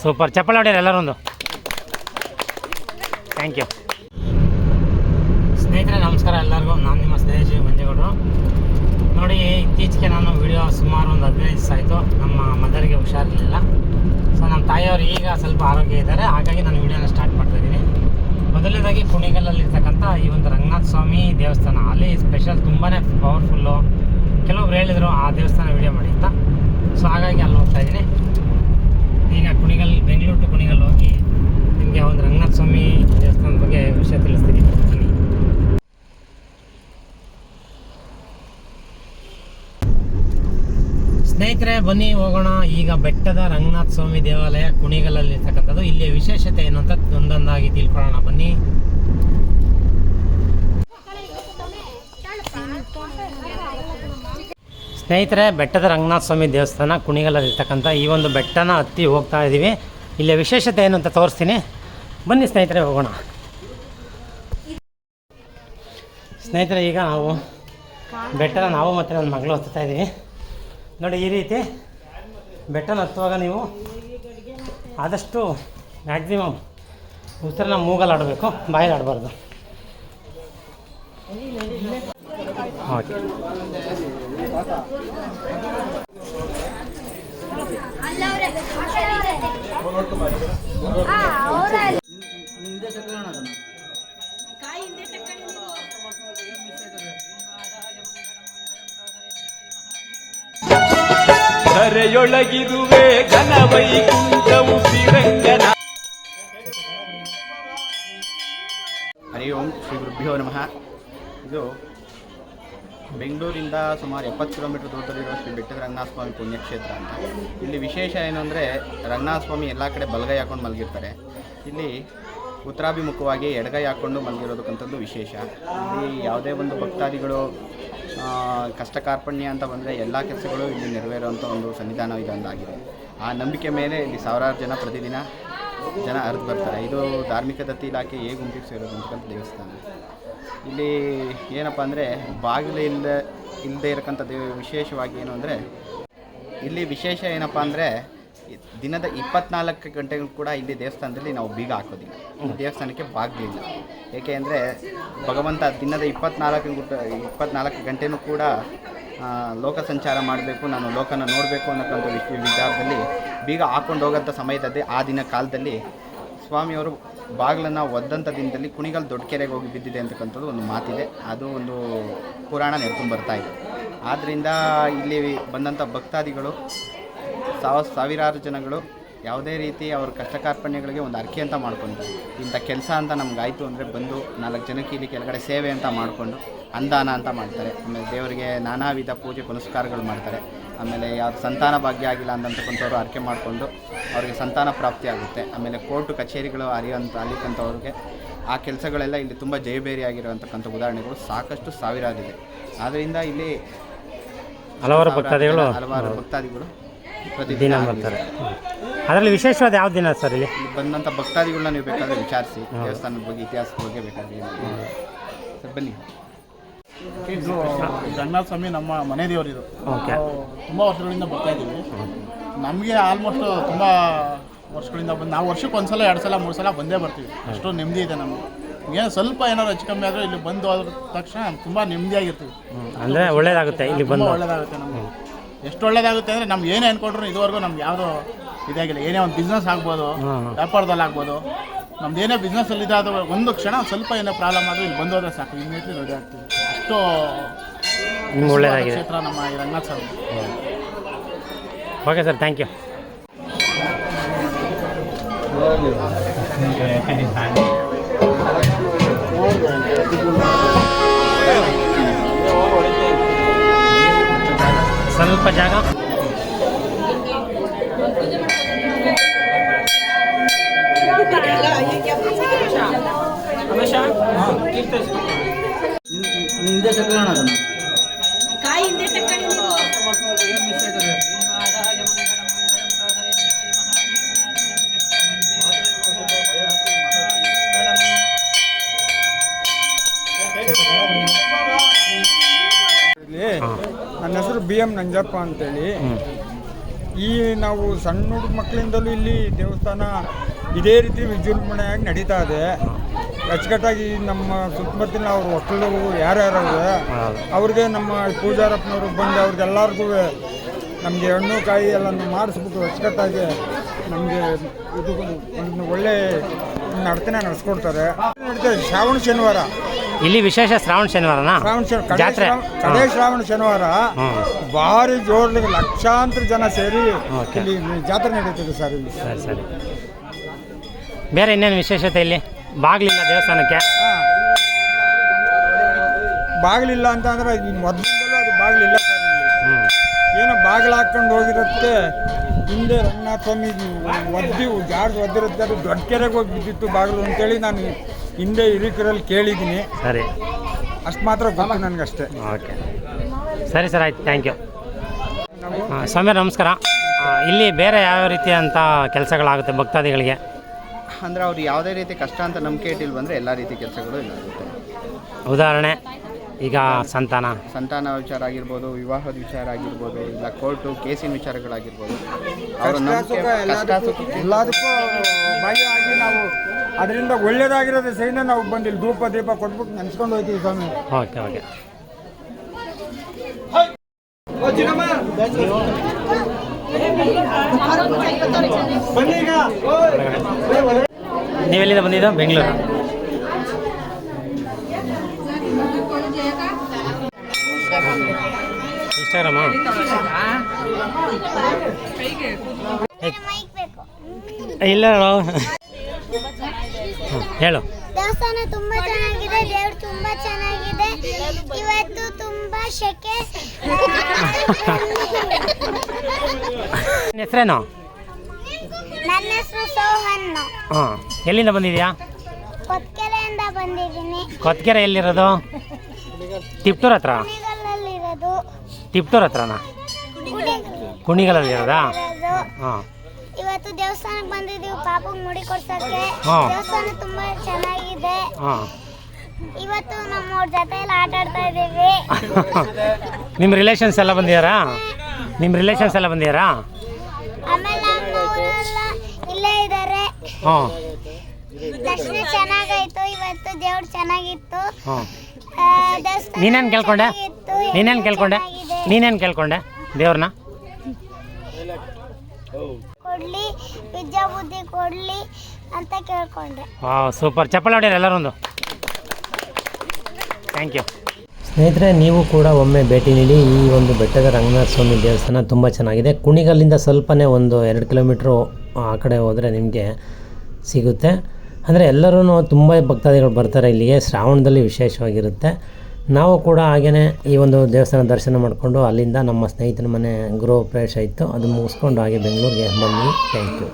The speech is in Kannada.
ಸೂಪರ್ ಚಪ್ಪಲ್ ಹೊಡ್ಯಾರ ಎಲ್ಲರೊಂದು. ಥ್ಯಾಂಕ್ ಯು ಸ್ನೇಹಿತರೆ, ನಮಸ್ಕಾರ ಎಲ್ಲರಿಗೂ. ನಾನು ನಿಮ್ಮ ಸ್ನೇಹಿತ ಮಂಜೇಗೌಡರು. ನೋಡಿ, ಇತ್ತೀಚೆಗೆ ನಾನು ವಿಡಿಯೋ ಸುಮಾರು ಒಂದು ಹದಿನೈದು ದಿವಸ ಆಯಿತು. ನಮ್ಮ ಮದರಿಗೆ ಹುಷಾರಿರಲಿಲ್ಲ. ಸೊ ನಮ್ಮ ತಾಯಿಯವರು ಈಗ ಸ್ವಲ್ಪ ಆರೋಗ್ಯ ಇದ್ದಾರೆ. ಹಾಗಾಗಿ ನಾನು ವಿಡಿಯೋನ ಸ್ಟಾರ್ಟ್ ಮಾಡ್ತಾ ಇದ್ದೀನಿ. ಮೊದಲನೇದಾಗಿ ಕುಣಿಗಲ್ಲಲ್ಲಿರ್ತಕ್ಕಂಥ ಈ ಒಂದು ರಂಗನಾಥ ಸ್ವಾಮಿ ದೇವಸ್ಥಾನ. ಅಲ್ಲಿ ಸ್ಪೆಷಲ್ ತುಂಬಾ ಪವರ್ಫುಲ್ಲು ಕೆಲವೊಬ್ರು ಹೇಳಿದರು, ಆ ದೇವಸ್ಥಾನ ವಿಡಿಯೋ ಮಾಡಿ ಅಂತ. ಸೊ ಹಾಗಾಗಿ ಅಲ್ಲಿ ಹೋಗ್ತಾ ಇದ್ದೀನಿ. ಈಗ ಕುಣಿಗಲ್, ಬೆಂಗಳೂರು ಟು ಕುಣಿಗಲ್ ಹೋಗಿ ನಿಮಗೆ ಒಂದು ರಂಗನಾಥ ಸ್ವಾಮಿ ದೇವಸ್ಥಾನದ ಬಗ್ಗೆ ವಿಷಯ ತಿಳಿಸ್ತೀನಿ. ಸ್ನೇಹಿತರೆ, ಬನ್ನಿ ಹೋಗೋಣ. ಈಗ ಬೆಟ್ಟದ ರಂಗನಾಥ ಸ್ವಾಮಿ ದೇವಾಲಯ ಕುಣಿಗಲಲ್ಲಿ ಇರ್ತಕ್ಕಂಥದ್ದು ಇಲ್ಲಿ ವಿಶೇಷತೆ ಏನು ಅಂತ ಒಂದೊಂದಾಗಿ ತಿಳ್ಕೊಳ್ಳೋಣ. ಬನ್ನಿ. ಸ್ನೇಹಿತರೆ, ಬೆಟ್ಟದ ರಂಗನಾಥ ಸ್ವಾಮಿ ದೇವಸ್ಥಾನ ಕುಣಿಗಲಲ್ಲಿರ್ತಕ್ಕಂಥ ಈ ಒಂದು ಬೆಟ್ಟನ ಹತ್ತಿ ಹೋಗ್ತಾ ಇದ್ದೀವಿ. ಇಲ್ಲಿ ವಿಶೇಷತೆ ಏನು ಅಂತ ತೋರಿಸ್ತೀನಿ. ಬನ್ನಿ ಸ್ನೇಹಿತರೆ, ಹೋಗೋಣ. ಸ್ನೇಹಿತರೆ, ಈಗ ನಾವು ಬೆಟ್ಟನ ನಾವು ಮತ್ತು ನನ್ನ ಮಗಳು ಹತ್ತುತ್ತಾ ಇದ್ದೀವಿ. ನೋಡಿ, ಈ ರೀತಿ ಬೆಟ್ಟನ ಹತ್ತುವಾಗ ನೀವು ಆದಷ್ಟು ಮ್ಯಾಕ್ಸಿಮಮ್ ಉಸಿರನ್ನ ಮೂಗಲ್ಲಿ ಆಡಬೇಕು ಬಾಯಲ್ಲಿ ಆಡಬಾರ್ದು ಓಕೆ. ಧರೆಯೊಳಗಿರುವೆ ಘನವೈಕುಂಠವು ಶ್ರೀರಂಗನ. ಹರಿ ಓಂ ಶ್ರೀ ಗುರುಭ್ಯೋ ನಮಃ. ಇದು ಬೆಂಗಳೂರಿಂದ ಸುಮಾರು ಎಪ್ಪತ್ತು ಕಿಲೋಮೀಟರ್ ದೂರದಲ್ಲಿರೋ ಶ್ರೀ ಬೆಟ್ಟದ ರಂಗನಾಥಸ್ವಾಮಿ ಪುಣ್ಯಕ್ಷೇತ್ರ ಅಂತ. ಇಲ್ಲಿ ವಿಶೇಷ ಏನು ಅಂದರೆ ರಂಗನಾಥಸ್ವಾಮಿ ಎಲ್ಲ ಕಡೆ ಬಲಗೈ ಹಾಕೊಂಡು ಮಲಗಿರ್ತಾರೆ. ಇಲ್ಲಿ ಉತ್ತರಾಭಿಮುಖವಾಗಿ ಎಡಗೈ ಹಾಕ್ಕೊಂಡು ಮಲಗಿರೋದಕ್ಕಂಥದ್ದು ವಿಶೇಷ. ಇಲ್ಲಿ ಯಾವುದೇ ಒಂದು ಭಕ್ತಾದಿಗಳು ಕಷ್ಟ ಕಾರ್ಪಣ್ಯ ಅಂತ ಬಂದರೆ ಎಲ್ಲ ಕೆಲಸಗಳು ಇಲ್ಲಿ ನೆರವೇರುವಂಥ ಒಂದು ಸನ್ನಿಧಾನ ಇದೊಂದಾಗಿದೆ ಆ ನಂಬಿಕೆ ಮೇಲೆ ಇಲ್ಲಿ ಸಾವಿರಾರು ಜನ ಪ್ರತಿದಿನ ಜನ ಹರಿದು ಬರ್ತಾರೆ. ಇದು ಧಾರ್ಮಿಕ ದತ್ತಿ ಇಲಾಖೆ ಹೇಗೆ ಗುಂಪಿಗೆ ಸೇರೋದಂತಕ್ಕಂಥ ದೇವಸ್ಥಾನ. ಇಲ್ಲಿ ಏನಪ್ಪ ಅಂದರೆ ಬಾಗಿಲು ಇಲ್ಲ ಇಲ್ಲದೆ ಇರಕ್ಕಂಥ ದೇವ ವಿಶೇಷವಾಗಿ ಏನು ಅಂದರೆ ಇಲ್ಲಿ ವಿಶೇಷ ಏನಪ್ಪ ಅಂದರೆ ದಿನದ ಇಪ್ಪತ್ನಾಲ್ಕು ಗಂಟೆಗಳು ಕೂಡ ಇಲ್ಲಿ ದೇವಸ್ಥಾನದಲ್ಲಿ ನಾವು ಬೀಗ ಹಾಕೋದಿಲ್ಲ. ದೇವಸ್ಥಾನಕ್ಕೆ ಬಾಗಿಲಿಲ್ಲ. ಏಕೆ ಅಂದರೆ ಭಗವಂತ ದಿನದ ಇಪ್ಪತ್ನಾಲ್ಕು ಇಪ್ಪತ್ನಾಲ್ಕು ಗಂಟೆನೂ ಕೂಡ ಲೋಕ ಸಂಚಾರ ಮಾಡಬೇಕು, ನಾನು ಲೋಕನ ನೋಡಬೇಕು ಅನ್ನೋಕ್ಕಂಥ ವಿಚಾರದಲ್ಲಿ ಬೀಗ ಹಾಕೊಂಡು ಹೋಗೋಂಥ ಸಮಯದಲ್ಲಿ ಆ ದಿನ ಕಾಲದಲ್ಲಿ ಸ್ವಾಮಿಯವರು ಬಾಗಿಲನ್ನು ಒದ್ದಂಥ ದಿನದಲ್ಲಿ ಕುಣಿಗಲ್ ದೊಡ್ಡಕೆರೆಗೆ ಹೋಗಿ ಬಿದ್ದಿದೆ ಅಂತಕ್ಕಂಥದ್ದು ಒಂದು ಮಾತಿದೆ. ಅದು ಒಂದು ಪುರಾಣ ನೆಡ್ಕೊಂಡು ಬರ್ತಾ ಇದೆ. ಆದ್ದರಿಂದ ಇಲ್ಲಿ ಬಂದಂಥ ಭಕ್ತಾದಿಗಳು ಸಾವ ಸಾವಿರಾರು ಜನಗಳು ಯಾವುದೇ ರೀತಿ ಅವ್ರ ಕಷ್ಟ ಕಾರ್ಪಣ್ಯಗಳಿಗೆ ಒಂದು ಅರ್ಕೆ ಅಂತ ಮಾಡ್ಕೊತಾರೆ ಇಂಥ ಕೆಲಸ ಅಂತ ನಮಗಾಯಿತು ಅಂದರೆ ಬಂದು ನಾಲ್ಕು ಜನಕ್ಕೆ ಇಲ್ಲಿ ಕೆಳಗಡೆ ಸೇವೆ ಅಂತ ಮಾಡಿಕೊಂಡು ಅಂದಾನ ಅಂತ ಮಾಡ್ತಾರೆ. ಆಮೇಲೆ ದೇವರಿಗೆ ನಾನಾ ವಿಧ ಪೂಜೆ ಪುನಸ್ಕಾರಗಳು ಮಾಡ್ತಾರೆ. ಆಮೇಲೆ ಯಾವ್ದು ಸಂತಾನ ಭಾಗ್ಯ ಆಗಿಲ್ಲ ಅಂತಕ್ಕಂಥವ್ರು ಅರ್ಕೆ ಮಾಡಿಕೊಂಡು ಅವ್ರಿಗೆ ಸಂತಾನ ಪ್ರಾಪ್ತಿ ಆಗುತ್ತೆ. ಆಮೇಲೆ ಕೋರ್ಟು ಕಚೇರಿಗಳು ಅರಿಯೋಂಥ ಅಲ್ಲಿಕ್ಕಂಥವ್ರಿಗೆ ಆ ಕೆಲಸಗಳೆಲ್ಲ ಇಲ್ಲಿ ತುಂಬ ಜಯಬೇರಿಯಾಗಿರುವಂಥಕ್ಕಂಥ ಉದಾಹರಣೆಗಳು ಸಾಕಷ್ಟು ಸಾವಿರಾರಿದೆ. ಆದ್ದರಿಂದ ಇಲ್ಲಿ ಹಲವಾರು ಭಕ್ತಾದಿಗಳು ಹಲವಾರು ಭಕ್ತಾದಿಗಳು ಪ್ರತಿದಿನ ದಿನ ಬರ್ತಾರೆ ಅದರಲ್ಲಿ ವಿಶೇಷವಾದ ಯಾವ ದಿನ ಸರ್ ಇಲ್ಲಿ? ಇಲ್ಲಿ ಬಂದಂಥ ಭಕ್ತಾದಿಗಳನ್ನ ನೀವು ಬೇಕಾದ್ರೆ ವಿಚಾರಿಸಿ ದೇವಸ್ಥಾನದ ಬಗ್ಗೆ ಇತಿಹಾಸ ಬಗ್ಗೆ ಬೇಕಾದ್ರೆ ಸರ್ ಬನ್ನಿ. ಇದು ರಂಗನಾಥ ಸ್ವಾಮಿ ನಮ್ಮ ಮನೆ ದೇವರು ಇದು ಓಕೆ. ನಾವು ತುಂಬ ವರ್ಷಗಳಿಂದ ಬರ್ತಾ ಇದ್ದೀವಿ. ನಮಗೆ ಆಲ್ಮೋಸ್ಟ್ ತುಂಬ ವರ್ಷಗಳಿಂದ ಬಂದು ನಾವು ವರ್ಷಕ್ಕೆ ಒಂದು ಸಲ ಎರಡು ಸಲ ಮೂರು ಸಲ ಬಂದೇ ಬರ್ತೀವಿ. ಅಷ್ಟು ನೆಮ್ಮದಿ ಇದೆ ನಮಗೆ. ಏನು ಸ್ವಲ್ಪ ಏನಾದ್ರು ಹೆಚ್ಚು ಕಮ್ಮಿ ಆದರೂ ಇಲ್ಲಿ ಬಂದು ಹೋದ ತಕ್ಷಣ ತುಂಬ ನೆಮ್ಮದಿಯಾಗಿರ್ತೀವಿ. ಅಂದರೆ ಒಳ್ಳೇದಾಗುತ್ತೆ ಇಲ್ಲಿ ತುಂಬ ಬಂದು. ಒಳ್ಳೇದಾಗುತ್ತೆ ನಮಗೆ. ಎಷ್ಟು ಒಳ್ಳೇದಾಗುತ್ತೆ ಅಂದರೆ ನಮ್ಗೆ ಏನೇ ಅನ್ಕೊಂಡ್ರು ಇದುವರೆಗೂ ನಮ್ಗೆ ಯಾವುದೋ ಇದಾಗಿಲ್ಲ. ಏನೇ ಒಂದು ಬಿಸ್ನೆಸ್ ಆಗ್ಬೋದು. ವ್ಯಾಪಾರದಲ್ಲಿ ಆಗ್ಬೋದು ನಮ್ದು ಏನೇ ಬಿಸ್ನೆಸ್ಸಲ್ಲಿ ಇದಾದ ಒಂದು ಕ್ಷಣ ಸ್ವಲ್ಪ ಏನೋ ಪ್ರಾಬ್ಲಮ್ ಆದರೂ ಇಲ್ಲಿ ಬಂದೋದ್ರೆ ಸಾಕು. ಇಮಿಡಿಯೇಟ್ಲಿ ರೆಡಿ ಆಗ್ತೀವಿ. ಅಷ್ಟು ಒಳ್ಳೆಯದಾಗಿದೆ ಕ್ಷೇತ್ರ ನಮ್ಮ ಈ Ranganatha sir. Okay sir thank you ಸ್ವಲ್ಪ ಜಾಗ. ಇಲ್ಲಿ ನನ್ನ ಹೆಸರು ಬಿ ಎಂ ನಂಜಪ್ಪ ಅಂತೇಳಿ. ಈ ನಾವು ಸಣ್ಣ ಹುಡುಗ ಮಕ್ಕಳಿಂದಲೂ ಇಲ್ಲಿ ದೇವಸ್ಥಾನ ಇದೇ ರೀತಿ ವಿಜೃಂಭಣೆಯಾಗಿ ನಡೀತಾ ಇದೆ. ಅಚ್ಚುಕಟ್ಟಾಗಿ ನಮ್ಮ ಸುತ್ತಮುತ್ತಲಿನ ಅವ್ರ ಒಕ್ಕಲರು ಯಾರ್ಯಾರು ಅವ್ರೆ ಅವ್ರಿಗೆ ನಮ್ಮ ಪೂಜಾರಪ್ಪನವ್ರು ಬಂದು ಅವ್ರಿಗೆಲ್ಲರಿಗೂ ನಮಗೆ ಹಣ್ಣು ಕಾಯಿ ಎಲ್ಲ ಮಾಡಿಸ್ಬಿಟ್ಟು ಅಚ್ಚುಕಟ್ಟಾಗಿ ನಮಗೆ ಇದು ಒಂದು ಒಳ್ಳೆ ನಡತನೆ ನಡೆಸ್ಕೊಡ್ತಾರೆ. ಶ್ರಾವಣ ಶನಿವಾರ. ಇಲ್ಲಿ ವಿಶೇಷ ಶ್ರಾವಣ ಶನಿವಾರನಾ? ಶ್ರಾವಣ ಶನಿ ಕಡೆ ಜಾತ್ರೆ? ಶ್ರಾವಣ- ಕಡೆ ಶ್ರಾವಣ ಶನಿವಾರ. ಭಾರಿ ಜೋರ್ಲಿಗೆ ಲಕ್ಷಾಂತರ ಜನ ಸೇರಿ. ಇಲ್ಲಿ ಜಾತ್ರೆ ನಡೀತದೆ ಸರ್ ಇಲ್ಲಿ. ಸರಿ ಸರಿ. ಬೇರೆ ಇನ್ನೇನು ವಿಶೇಷತೆ ಇಲ್ಲಿ? ಬಾಗಿಲಿಲ್ಲ ದೇವಸ್ಥಾನಕ್ಕೆ. ಬಾಗ್ಲಿಲ್ಲ ಬಾಗಿಲಿಲ್ಲ ಅಂತ ಅಂದ್ರೆ ಮೊದಲಿಂದಲೂ ಅದು ಬಾಗಿಲಿಲ್ಲ ಸರ್ ಇಲ್ಲಿ. ಏನೋ ಬಾಗಿಲು ಹಾಕೊಂಡು ಹೋಗಿರುತ್ತೆ ಹಿಂದೆ ರಂಗನಾಥ ಸ್ವಾಮಿ ಒದ್ದಿ ಜಾರ್ಜ್ ಒದ್ದಿರುತ್ತೆ ಅದು ದೊಡ್ಡ ಕೆರೆಗೆ ಹೋಗಿ ಬಿದ್ದಿತ್ತು ಬಾಗಿಲು ಅಂತೇಳಿ ನಾನು ಹಿಂದೆ ಹಿರಿಕರಲ್ಲಿ ಕೇಳಿದ್ದೀನಿ. ಸರಿ. ಅಷ್ಟು ಮಾತ್ರ ಗೊತ್ತು ನನಗಷ್ಟೇ. ಓಕೆ. ಸರಿ ಸರ್ ಆಯ್ತು. Thank you. ಸ್ವಾಮಿ ನಮಸ್ಕಾರ. ಇಲ್ಲಿ ಬೇರೆ ಯಾವ ರೀತಿಯಂಥ ಕೆಲಸಗಳಾಗುತ್ತೆ ಭಕ್ತಾದಿಗಳಿಗೆ? ಅಂದರೆ ಅವ್ರು ಯಾವುದೇ ರೀತಿ ಕಷ್ಟ ಅಂತ ನಂಬಿಕೆ ಇಟ್ಟಿಲ್ಲ ಬಂದರೆ ಎಲ್ಲ ರೀತಿ ಕೆಲಸಗಳು ಇಲ್ಲಾಗುತ್ತೆ ಉದಾಹರಣೆ ಈಗ ಸಂತಾನ. ಸಂತಾನ ವಿಚಾರ ಆಗಿರ್ಬೋದು ವಿವಾಹದ ವಿಚಾರ ಆಗಿರ್ಬೋದು ಇಲ್ಲ ಕೋರ್ಟು ಕೇಸಿನ ವಿಚಾರಗಳಾಗಿರ್ಬೋದು. ಅವರ ನಂಬಿಕೆ ಕಷ್ಟ ಎಲ್ಲದಕ್ಕೂ ಭಾಗಿಯಾಗಿ ನಾವು ಅದರಿಂದ ಒಳ್ಳೇದಾಗಿರೋದು ಸೈನ ನಾವು ಬಂದಿಲ್ಲ. ಧೂಪ ದೀಪ ಕೊಟ್ಬಿಟ್ಟು ನೆನ್ಸ್ಕೊಂಡು ಹೋಗ್ತೀವಿ ಸ್ವಾಮಿ. Okay okay. ನೀವೆಲ್ಲಿಂದ ಬಂದಿದ್ದ? ಬೆಂಗಳೂರು. ಇನ್ಸ್ಟಾಗ್ರಾಮಾ? ಇಲ್ಲ ಹೇಳು. ದೇವಸ್ಥಾನ ತುಂಬಾ ಚೆನ್ನಾಗಿದೆ ದೇವ್ರು ತುಂಬಾ ಚೆನ್ನಾಗಿದೆ. ಇವತ್ತು ತುಂಬಾ ಶೆಕೆ. ಹೆಸರೇನು? ನನ್ನ ಹೆಸರು ಸೋಹನ್ ಹಾ ಎಲ್ಲಿಂದ ಬಂದಿದ್ಯಾ? ಕೊತ್ಕೆರೆಯಿಂದ ಬಂದಿದ್ದೀನಿ. ಕೊತ್ಕೆರೆ ಎಲ್ಲಿರೋದು? ತಿಪ್ಟೂರ್ ಹತ್ರ? ಕುಣಿಗಲ್ಲಲ್ಲಿರೋದು ತಿಪ್ಟೂರ್ ಹತ್ರನಾ? ಕುಣಿಗಲಲ್ಲಿರೋದಾ. ಹಾಂ. ಇವತ್ತು ದೇವಸ್ಥಾನಕ್ಕೆ ಬಂದಿದ್ದೀವಿ. ಪಾಪಗೆ ಮುಡಿ ಕೊಡ್ಸಕ್ಕೆ. ಹಾ. ದೇವಸ್ಥಾನ ತುಂಬಾ ಚೆನ್ನಾಗಿದೆ. ಹಾಂ. ಇವತ್ತು ನಮ್ಮವ್ರ ಜೊತೆ ಎಲ್ಲ ಆಟ ಆಡ್ತಾ ಇದ್ದೀವಿ. ನಿಮ್ಮ ರಿಲೇಷನ್ಸ್ ಎಲ್ಲ ಬಂದಿದ್ದಾರಾ ನಿಮ್ಮ ರಿಲೇಷನ್ಸ್ ಎಲ್ಲ ಬಂದಿದ್ದಾರಾ ಆಮೇಲೆ ನಮ್ಮವರೆಲ್ಲ ಇಲ್ಲೇ ಇದ್ದಾರೆ. ಹಾಂ. ದರ್ಶನ ಚೆನ್ನಾಗಾಯ್ತು. ಇವತ್ತು ದೇವ್ರು ಚೆನ್ನಾಗಿತ್ತು. ಹಾಂ. ಆ, ದೇವಸ್ಥಾನ ನೀನೇನು ಕೇಳ್ಕೊಂಡೆ? ಚೆನ್ನಾಗಿತ್ತು, ನೀನೇನು ಕೇಳ್ಕೊಂಡೆ? ಚೆನ್ನಾಗಿದೆ. ನೀನೇನು ಕೇಳ್ಕೊಂಡೆ ದೇವ್ರನ್ನ ಕೊಡ್ಲಿ ವಿದ್ಯಾ ಬುದ್ಧಿ ಕೊಡ್ಲಿ ಅಂತ ಕೇಳ್ಕೊಂಡೆ. ಸೂಪರ್. ಚಪ್ಪಲ್ ಹೊಡೆಯಲ್ಲ ಎಲ್ಲರೊಂದು. ಥ್ಯಾಂಕ್ ಯು ಸ್ನೇಹಿತರೆ ನೀವು ಕೂಡ ಒಮ್ಮೆ ಭೇಟಿ ನೀಡಿ ಈ ಒಂದು ಬೆಟ್ಟದ ರಂಗನಾಥ ಸ್ವಾಮಿ ದೇವಸ್ಥಾನ ತುಂಬ ಚೆನ್ನಾಗಿದೆ. ಕುಣಿಗಲ್ಲಿಂದ ಸ್ವಲ್ಪನೇ ಒಂದು ಎರಡು ಕಿಲೋಮೀಟ್ರು ಆ ಕಡೆ ಹೋದರೆ ನಿಮಗೆ ಸಿಗುತ್ತೆ. ಅಂದರೆ ಎಲ್ಲರೂ ತುಂಬ ಭಕ್ತಾದಿಗಳು ಬರ್ತಾರೆ ಇಲ್ಲಿಗೆ. ಶ್ರಾವಣದಲ್ಲಿ ವಿಶೇಷವಾಗಿರುತ್ತೆ. ನಾವು ಕೂಡ ಹಾಗೆಯೇ ಈ ಒಂದು ದೇವಸ್ಥಾನ ದರ್ಶನ ಮಾಡಿಕೊಂಡು ಅಲ್ಲಿಂದ ನಮ್ಮ ಸ್ನೇಹಿತನ ಮನೆ ಗೃಹ ಪ್ರವೇಶ ಇತ್ತು. ಅದು ಮುಗಿಸ್ಕೊಂಡು ಹಾಗೆ ಬೆಂಗಳೂರಿಗೆ ಬಂದ್ವಿ. Thank you